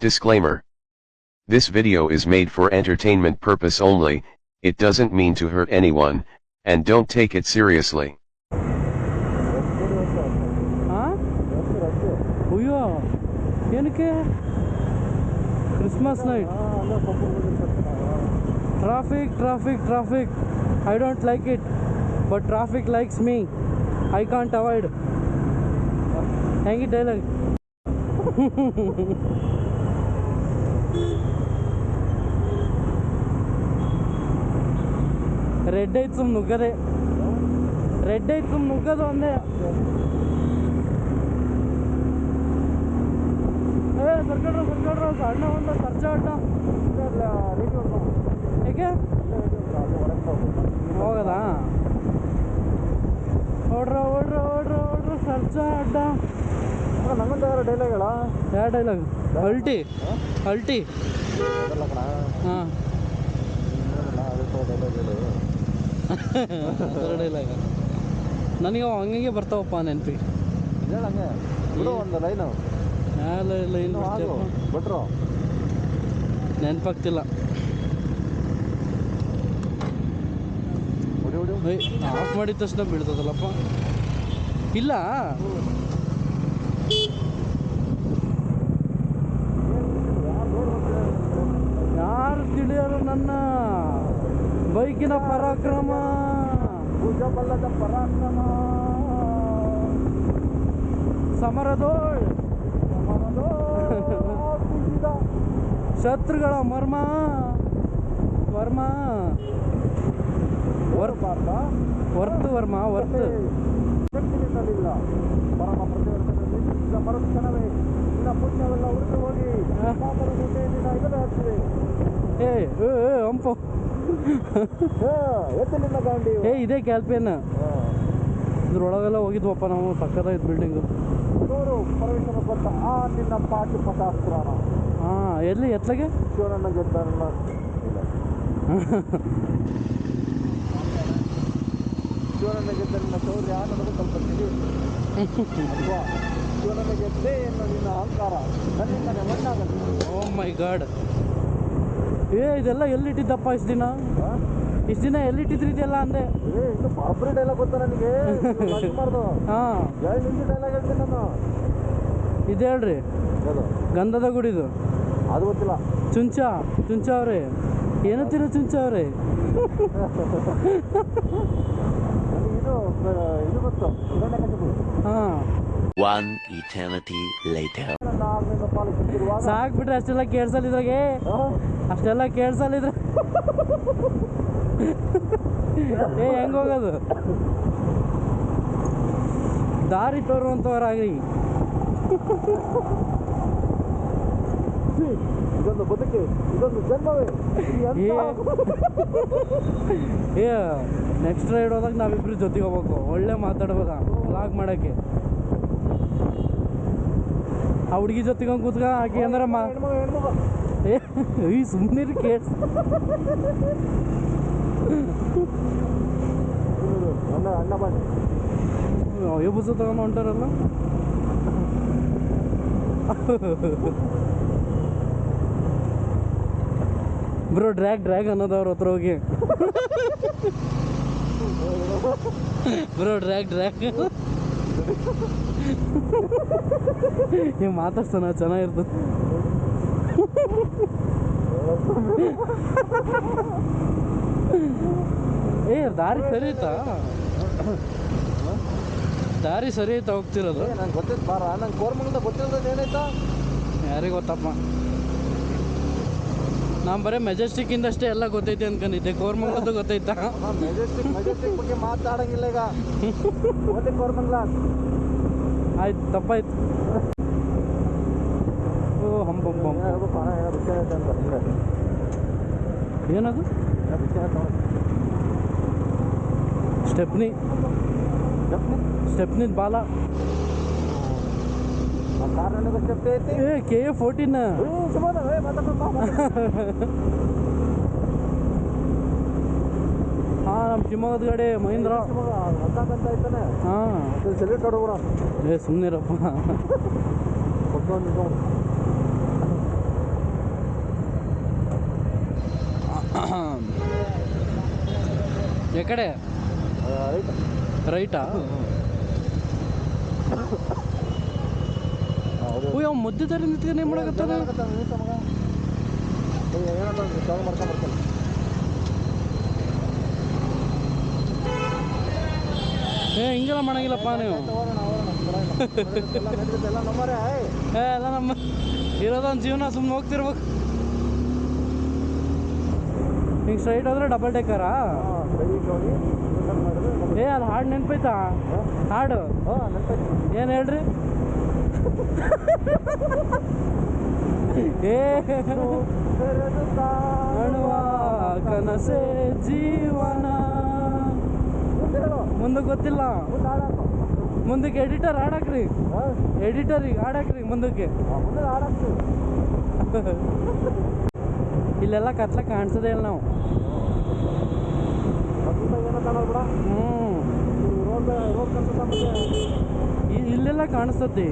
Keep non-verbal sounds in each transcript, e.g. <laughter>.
Disclaimer. This video is made for entertainment purpose only, it doesn't mean to hurt anyone, and don't take it seriously. ಹಾಂ ಅಯ್ಯೋ ಏನಕ್ಕೆ Christmas night traffic traffic traffic I don't like it but traffic likes me I can't avoid ಹೆಂಗೆ dialogue ರೆಡ್ ಐತ್ ಸುಮ್ ನುಗ್ಗದೆ red ಐತ್ ಸುಮ್ ನುಗ್ಗದು ಅಂದೆ ಏ ಸರ್ಕಡ್ರು ಸರ್ಕಡ್ರು ಅಣ್ಣ ಒಂದು ಖರ್ಚ ಅಡ್ಡ ಹೇಗೆ ಹೋಗದಾ ಓಡ್ರ ಓಡ್ರ ಓಡ್ರ ಓಡ್ರ ಸರ್ಚ ಅಡ್ಡ ನಮ್ಮಂತ ಯಾರು ಡೈಲಾಗಳ ಯಾವ ಡೈಲಾಗ್ ಅಲ್ಟಿ ಅಲ್ಟಿ ಹಾಂ ಅದರ ಡೈಲಾಗ್ ನನಗೆ ಅವು ಹಂಗೆ ಬರ್ತಾವಪ್ಪ ನೆನ್ಪಿ. ಹೇಳಂಗೆ ಬಿಡು ಒಂದು ಲೈನು. ಯಾವ ಲೈನ್ ಬಿಟ್ರು. ನೆನಪಾಗ್ತಿಲ್ಲ. ಆಫ್ ಮಾಡಿದ ತಕ್ಷಣ ಬೀಳ್ತದಲ್ಲಪ್ಪ. ಇಲ್ಲ ಯಾರು ತಿಳಿಯೋರು ನನ್ನ ಬೈಕಿನ ಪರಾಕ್ರಮ. ಭುಜಬಲ್ಲದ ಪರಾಕ್ರಮ. ಸಮರದೋಳ್ ಶತ್ರುಗಳ ಮರ್ಮ. ವರ್ಮ. ಅಂತ ವರ್ತು ವರ್ಮ, ವರ್ತು. ಶಕ್ತಿನಿಂದಲಿಲ್ಲ ಪರಮ ಪುಣ್ಯವೆಲ್ಲ ಹೋಗಿ ಏ ಏ ಇದೇ ಕ್ಯಾಲ್ಪೇನ್ ಇದ್ರೊಳಗೆಲ್ಲ ಹೋಗಿದ್ವಪ್ಪ ನಾವು ಪಕ್ಕದ ಬಿಲ್ಡಿಂಗು ಬಿಲ್ಡಿಂಗ್ ನಿನ್ನ ಪಾಟಿ ಹಾಂ ಎಲ್ಲಿ ಎತ್ಲಗೆ ಶಿವನನ್ನ ಗೆದ್ದ ನನ್ನ ಇಲ್ಲ ಶಿವನನ್ನ ಗೆದ್ದ ನಿನ್ನ ಶೌರ್ಯ ನನಗೆ ಸ್ವಲ್ಪ ಅಲ್ವಾ? ಶಿವನನ್ನ ಗೆದ್ದೆ ಎನ್ನುವ ನಿನ್ನ ಅಹಂಕಾರ ನನ್ನಿಂದಲೇ ಮಣ್ಣಾಗಲಿ. ಓ ಮೈ ಗಾಡ್ ಏ ಇದೆಲ್ಲ ಎಲ್ಲಿಟ್ಟಿದ್ದಪ್ಪ ಇಷ್ಟು ದಿನ? ಇಷ್ಟು ದಿನ ಎಲ್ಲಿಟ್ಟಿದ್ರಿ ಇದೆಲ್ಲ ಅಂದೆ. ಏ ಇದು ಬಾಬ್ರಿ ಡೈಲಾಗ್ ಗೊತ್ತಾ ನನಗೆ ಮಾಡ್ದು. ಹಾಂ. ಎರಡು ನಿಮಿಷ ಡೈಲಾಗ್ ಹೇಳ್ತೀನಿ ನಾನು. ಇದು ಹೇಳ್ರಿ. ಅದು ಗಂಧದ ಗುಡಿದು. ಅದು ಗೊತ್ತಿಲ್ಲ. ಚುಂಚ ಚುಂಚ ಅವ್ರೆ. ಏನತ್ತಿರ ಚುಂಚ ಅವ್ರೆ? ನನಗೆ ಇದು ಇದು ಗೊತ್ತು. ಹಾಂ. One eternity later. ಸಾಕು ಬಿಟ್ರೆ ಅಷ್ಟೆಲ್ಲ ಕೇಳ್ಸಲ್ಲ ಇದ್ರಾಗೆ ಅಷ್ಟೆಲ್ಲ ಕೇಳ್ಸಲ್ಲಿದ್ರೆ ಏ ಹೆಂಗ ಹೋಗೋದು? ದಾರಿ ತೋರು ಇದೊಂದು ಬದುಕೆ ಇದೊಂದು ಜನ್ಮವೇ. ಇದು ಏ. ನೆಕ್ಸ್ಟ್ ರೈಡ್ ಹೋದಾಗ ನಾವಿಬ್ರು ಜೊತೆಗೆ ಹೋಗ್ಬೇಕು. ಒಳ್ಳೆ ಮಾತಾಡ್ಬೋದಾ? ಲಾಗ್ ಮಾಡೋಕ್ಕೆ. ಆ ಹುಡುಗಿ ಜೊತೆಗೆ ಕೂತ್ಕ ಆಕೆ ಅಂದ್ರೆ ಮಾ ಏ ಸುಮ್ಮನೆ ಬನ್ನಿ ಅಯ್ಯೋ ಬುಸ ತಗೊಂಡು ಹೊಂಟಾರಲ್ಲ? ಬ್ರೋ, ಡ್ರ್ಯಾಗ್ ಡ್ರ್ಯಾಗ್ ಅನ್ನೋದು ಅವ್ರ ಹತ್ರ ಹೋಗಿ. Bro, drag drag. ನೀವು ಮಾತಾಡ್ಸೋಣ ಚೆನ್ನಾಗಿರ್ತದೆ. ಏ ದಾರಿ ಸರಿ ಐತಾ? ದಾರಿ ಸರಿ ಐತಾ ಹೋಗ್ತಿರೋದು? ನಂಗೆ ಗೊತ್ತಿತ್ತು ಬಾರ ನಂಗೆ ಕೋರ್ಮಂಗದ ಗೊತ್ತಿಲ್ಲದ ಏನಾಯ್ತಾ? ಯಾರಿಗೆ ಗೊತ್ತಪ್ಪ? ನಾನು ಬರೀ ಮೆಜೆಸ್ಟಿಕ್ಕಿಂದಷ್ಟೇ ಎಲ್ಲ ಗೊತ್ತೈತೆ ಅನ್ಕೊಂಡಿದ್ದೆ. ಕೋರ್ಮಂಗಲದ್ದು ಗೊತ್ತೈತಾ? ಮೆಜೆಸ್ಟಿಕ್ ಮೆಜೆಸ್ಟಿಕ್ ಬಗ್ಗೆ ಮಾತಾಡಂಗಿಲ್ಲ ಈಗ. ಓದಿ <laughs> ಕೋರ್ಮಂಗ್ಲ ಆಯ್ತು ತಪ್ಪಾಯ್ತು ಓ ಹಂಪ ಹಂಪ ಹಂಪ. ಏನೋ ಹೇಳ್ಬೇಕು ಅಣ್ಣ ಏನೋ ವಿಷಯ ಐತೆ ಅಂತ ಹಿಂಗೆ ಏನದು ಏನೋ ವಿಷಯ ಐತೆ ನೋಡಿ ಸ್ಟೆಪ್ನಿ ಸ್ಟೆಪ್ನಿದ್ ಬಾಲ ಆ ಕಾರ್ ನನಗೆ ಸ್ಟೆಪ್ ಐತಿ ಏ ಕೆ ಎ ಫೋರ್ಟೀನ್ ಹಾಂ ನಮ್ಮ ಶಿವಮೊಗ್ಗದ ಕಡೆ ಮಹೇಂದ್ರ. ಹಾಂ. ಸೆಲೆಕ್ಟ್ ಕಡೆ ಕೂಡ? ಏ ಎಕಡೆ ರೈಟಾ ಯಾವ ಮಧ್ಯದಲ್ಲಿ ನಿಂತ್ಕೊಂಡು ಮಾಡಕತ್ತದ ಮಾಡ್ಕೊಂಡು ಬರ್ತಾನೆ ಏ, ಹಿಂಗೆಲ್ಲ ಮಾಡಂಗಿಲ್ಲಪ್ಪ ನೀವು. ಏ, ಎಲ್ಲ ನಮ್ಮ ಇರೋದೊಂದು ಜೀವನ ಸುಮ್ಮನೆ ಹೋಗ್ತಿರ್ಬೇಕು. ಹಿಂಗೆ ಸ್ಟ್ರೈಟ್ ಹೋದ್ರೆ ಡಬಲ್ ಮಾಡಿದ್ರೆ ಏ, ಅದು ಹಾಡು ನೆನ್ಪೈತಾ? ಹಾಡು? ಏನು ಹೇಳ್ರಿ? ಏ ಕನಸೆ ಜೀವನ. ಮುಂದೆ ಗೊತ್ತಿಲ್ಲ. ಮುಂದಕ್ಕೆ ಎಡಿಟರ್ ಆಡಾಕ್ರಿ ಈಗ ಆಡಾಕ್ರಿ ಮುಂದಕ್ಕೆ. ಇಲ್ಲೆಲ್ಲ ಕತ್ಲ ಕಾಣಿಸೋದೇ ಇಲ್ಲ ನಾವು. ಇಲ್ಲೆಲ್ಲ ಕಾಣಿಸ್ತತಿ.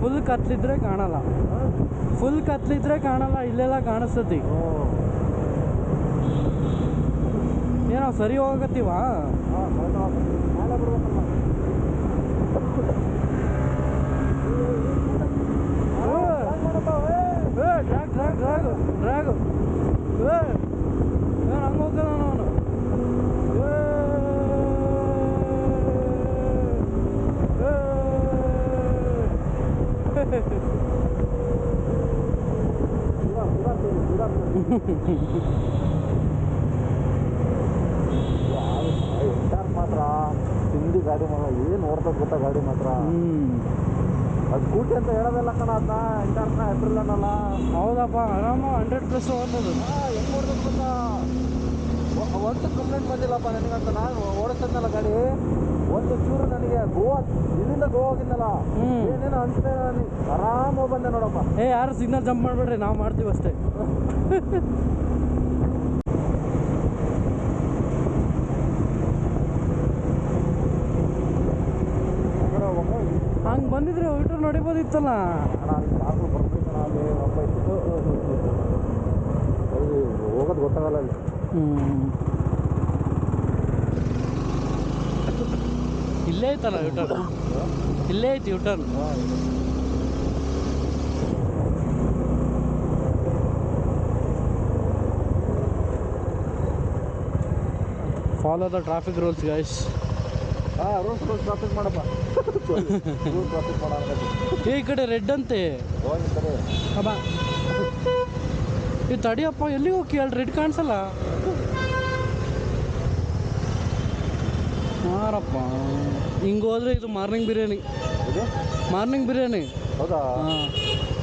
ಫುಲ್ ಕತ್ಲಿದ್ರೆ ಕಾಣಲ್ಲ. ಫುಲ್ ಕತ್ಲಿದ್ರೆ ಕಾಣಲ್ಲ, ಇಲ್ಲೆಲ್ಲ ಕಾಣಿಸ್ತತಿ. ಏನೋ ಸರಿ ಹೋಗತ್ತೀವಾ ಡ್ರಾಗ್ ಡ್ರಾಗ್ ಡ್ರಾಗ್ ಏ ಏನು ಹಂಗೆ ಹೋಗ್ತಾನ ಅವನು ಎಂಟಾರ್ <laughs> ಮಾತ್ರ ತಿಂಡಿ ಗಾಡಿ ಮಾತ್ರ ನೋಡ್ತದ ಗೊತ್ತಾ ಗಾಡಿ ಮಾತ್ರ. ಅದು ಸ್ಕೂಟಿ ಅಂತ ಹೇಳೋದಲ್ಲ ಕಣ ಅದನ್ನ ಇಂಟರ್ನ ಹೆಸರಿಲ್ಲ ಅನ್ನಲ್ಲ. ಹೌದಪ್ಪ ಆರಾಮ ಹಂಡ್ರೆಡ್ ಪ್ಲಸ್ ಹೋಗ್ತದೆ ಹೆಂಗ್ ನೋಡ್ಬೇಕು ಗೊತ್ತಾ? ಒಂದು ಕಂಪ್ಲೇಂಟ್ ಬಂದಿಲ್ಲಪ್ಪ ನನಗಂತ. ನಾನು ಓಡಿಸ್ತದ್ನಲ್ಲ ಗಾಡಿ. ಒಂದು ಚೂರು ನನಗೆ ಗೋವಾ ಇಲ್ಲಿಂದ ಗೋವಾ ಹೋಗಿದ್ನಲ್ಲ. ಹ್ಮ್. ಏನೇನು ಅನ್ಸ್ತೇ ನನಗೆ ಆರಾಮ ಬಂದೆ ನೋಡಪ್ಪ. ಏ ಯಾರು ಸಿಗ್ನಲ್ ಜಂಪ್ ಮಾಡಬೇಡ್ರಿ ನಾವು ಮಾಡ್ತೀವಿ ಅಷ್ಟೇ <laughs> ಆ ಕಡೆ ಹೋಗುವಾಗ ಹಂಗೆ ಬಂದಿದ್ರೆ ಊಟ ನೋಡಿಬೋದಿತ್ತಲ್ಲ? ಹೋಗೋದು ಗೊತ್ತಾಗಲ್ಲ ಅಲ್ಲಿ. ಇಲ್ಲೇ ಐತಲ್ಲ ಯೂಟರ್ನ್ ಇಲ್ಲೇ ಐತಿ U turn follow the traffic rules guys rules rules traffic ಮಾಡಪ್ಪ. ರೂಲ್ಸ್ ಟ್ರಾಫಿಕ್ ಮಾಡೋ ಈ ಕಡೆ ರೆಡ್ ಅಂತೆ. ಹೋಗಿ ಕಡೆ ಅಬ್ಬ. ಈ ತಡಿಯಪ್ಪ ಎಲ್ಲಿ ಹೋಗಿ ಅಲ್ಲಿ ರೆಡ್ ಕಾಣಿಸಲ್ಲ. ಮಾರಪ್ಪ. ಹಿಂಗೆ ಹೋದ್ರೆ ಇದು ಮಾರ್ನಿಂಗ್ ಬಿರಿಯಾನಿ. ಇದು? ಮಾರ್ನಿಂಗ್ ಬಿರಿಯಾನಿ. ಹೌದಾ?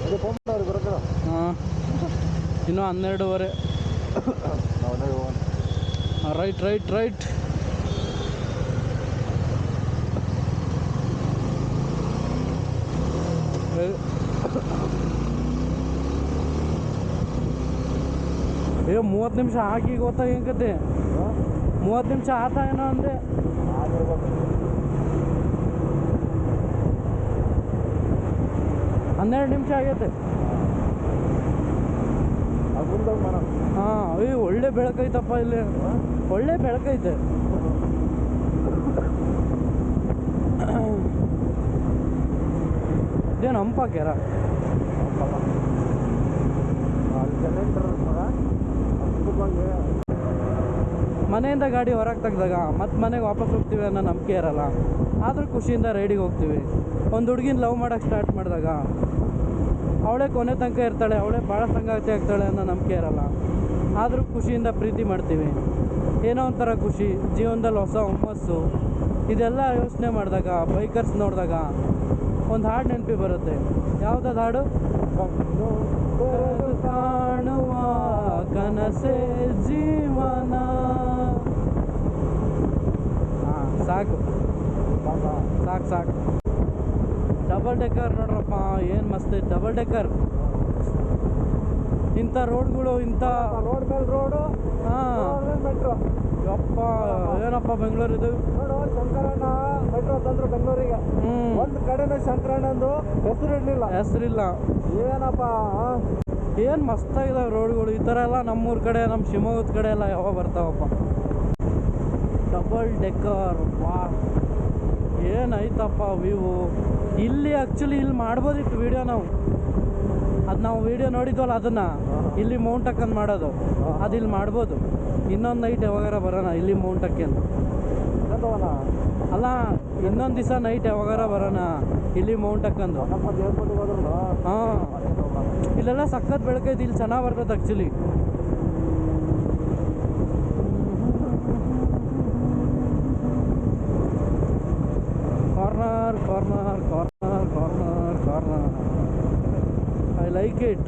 ಇದು ಫೋನ್ ಅವ್ರಿಗೆ ಬರೋದಿಲ್ಲ ಹಾಂ. ಇನ್ನೂ ಹನ್ನೆರಡುವರೆ. ರೈಟ್ ರೈಟ್ ರೈಟ್ ಏ ಮೂವತ್ತು ನಿಮಿಷ ಹಾಕಿ ಗೊತ್ತಾಗ ಹೆಂಗ್ ಕತೆ ಮೂವತ್ತು ನಿಮಿಷ ಆತ ಏನೋ ಅಂದೆ. ಹನ್ನೆರಡು ನಿಮಿಷ ಆಗೈತೆ. ಹಾ ಅಯ್ಯ ಒಳ್ಳೆ ಬೆಳಕೈತಪ್ಪ ಇಲ್ಲಿ. ಒಳ್ಳೆ ಬೆಳಕೈತೆ ಇದೇನು ಹಂಪಾಕ್ಯಾರ ಮನೆಯಿಂದ ಗಾಡಿ ಹೊರಗೆ ತೆಗ್ದಾಗ ಮತ್ತೆ ಮನೆಗೆ ವಾಪಸ್ ಹೋಗ್ತೀವಿ ಅನ್ನೋ ನಂಬಿಕೆ ಇರಲ್ಲ. ಆದರೂ ಖುಷಿಯಿಂದ ರೈಡಿಗೆ ಹೋಗ್ತೀವಿ. ಒಂದು ಹುಡುಗಿನ ಲವ್ ಮಾಡೋಕ್ಕೆ ಸ್ಟಾರ್ಟ್ ಮಾಡಿದಾಗ ಅವಳೇ ಕೊನೆ ತನಕ ಇರ್ತಾಳೆ, ಅವಳೇ ಭಾಳ ಸಂಗಾತಿ ಆಗ್ತಾಳೆ ಅನ್ನೋ ನಂಬಿಕೆ ಇರಲ್ಲ. ಆದರೂ ಖುಷಿಯಿಂದ ಪ್ರೀತಿ ಮಾಡ್ತೀವಿ. ಏನೋ ಒಂಥರ ಖುಷಿ, ಜೀವನದಲ್ಲಿ ಹೊಸ ಹುಮ್ಮಸ್ಸು. ಇದೆಲ್ಲ ಯೋಚನೆ ಮಾಡಿದಾಗ ಬೈಕರ್ಸ್ ನೋಡಿದಾಗ ಒಂದು ಹಾಡು ನೆನಪಿ ಬರುತ್ತೆ. ಯಾವುದಾದ ಹಾಡು? ಕನಸೇ ಜೀವನ ಹಾಂ ಸಾಕು. ಸಾಕು ಸಾಕು. ಡಬಲ್ ಡೆಕ್ಕರ್ ನೋಡ್ರಪ್ಪ ಏನು ಮಸ್ತ್ ಐತೆ ಡಬಲ್ ಡೆಕ್ಕರ್ ಇಂಥ ರೋಡ್ಗಳು ಇಂಥ ರೋಡ್ ಮೇಲೆ ರೋಡು ಹಾಂ. ಮೆಟ್ರೋ. ಯಪ್ಪ ಏನಪ್ಪ ಬೆಂಗಳೂರು ಇದು? ನೋಡು ಶಂಕರಣ್ಣ ಮೆಟ್ರೋ ತಂದ್ರು ಬೆಂಗಳೂರಿಗೆ. ಒಂದು ಕಡೆನೇ ಶಂಕರಣ್ಣಂದು ಹೆಸರು ಇರ್ಲಿಲ್ಲ ಹೆಸರಿಲ್ಲ. ಏನಪ್ಪ? ಏನು ಮಸ್ತಾಗಿದಾವೆ ರೋಡ್ಗಳು. ಈ ಥರ ಎಲ್ಲ ನಮ್ಮೂರ ಕಡೆ, ನಮ್ಮ ಶಿವಮೊಗ್ಗದ ಕಡೆ ಎಲ್ಲ ಯಾವಾಗ ಬರ್ತಾವಪ್ಪ. ಡಬಲ್ ಡೆಕ್ಕರ್ ವಾ. ಏನೈತಪ್ಪ ವ್ಯೂ ಇಲ್ಲಿ ಆ್ಯಕ್ಚುಲಿ ಇಲ್ಲಿ ಮಾಡ್ಬೋದಿತ್ತು ವಿಡಿಯೋ ನಾವು. ಅದು ನಾವು ವಿಡಿಯೋ ನೋಡಿದ್ವಲ್ಲ ಅದನ್ನು. ಇಲ್ಲಿ ಮೌಂಟ್ ಅಕ್ಕಂದು ಮಾಡೋದು. ಅದು ಇಲ್ಲಿ ಮಾಡ್ಬೋದು. ಇನ್ನೊಂದು ನೈಟ್ ಯಾವಾಗಾರ ಬರೋಣ ಇಲ್ಲಿ ಮೌಂಟ್ ಹಾಕಿ ಅಲ್ಲ, ಇನ್ನೊಂದು ದಿವಸ ನೈಟ್ ಯಾವಾಗಾರ ಬರೋಣ. ಇಲ್ಲಿ ಮೌಂಟ್ ಹಾಕಂದು ಹಾ. ಇಲ್ಲೆಲ್ಲ ಸಖತ್ ಬೆಳಕೈತಿ ಇಲ್ಲಿ ಚೆನ್ನಾಗಿ ಬರ್ತದೆ actually corner corner corner corner corner I like it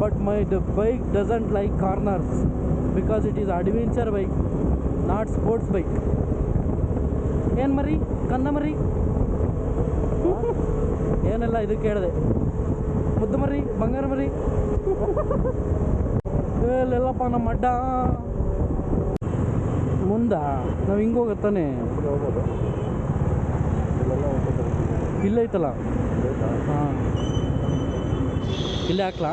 but my the bike doesn't like corners because it is adventure bike not sports bike ಏನು ಮರಿ? ಕನ್ನ ಮರಿ? ಏನೆಲ್ಲ ಇದು ಕೇಳಿದೆ ಮುದ್ದು ಮರಿ ಬಂಗಾರ ಮರಿ ಎಲ್ಲಪ್ಪ <laughs> ನಮ್ಮ ಅಡ್ಡ. ಮುಂದ, ನಾವು ಹಿಂಗೆ ಹೋಗತ್ತಾನೆ ಇಲ್ಲೈತಲ್ಲ ಹಾಂ. ಇಲ್ಲೇ ಹಾಕ್ಲಾ?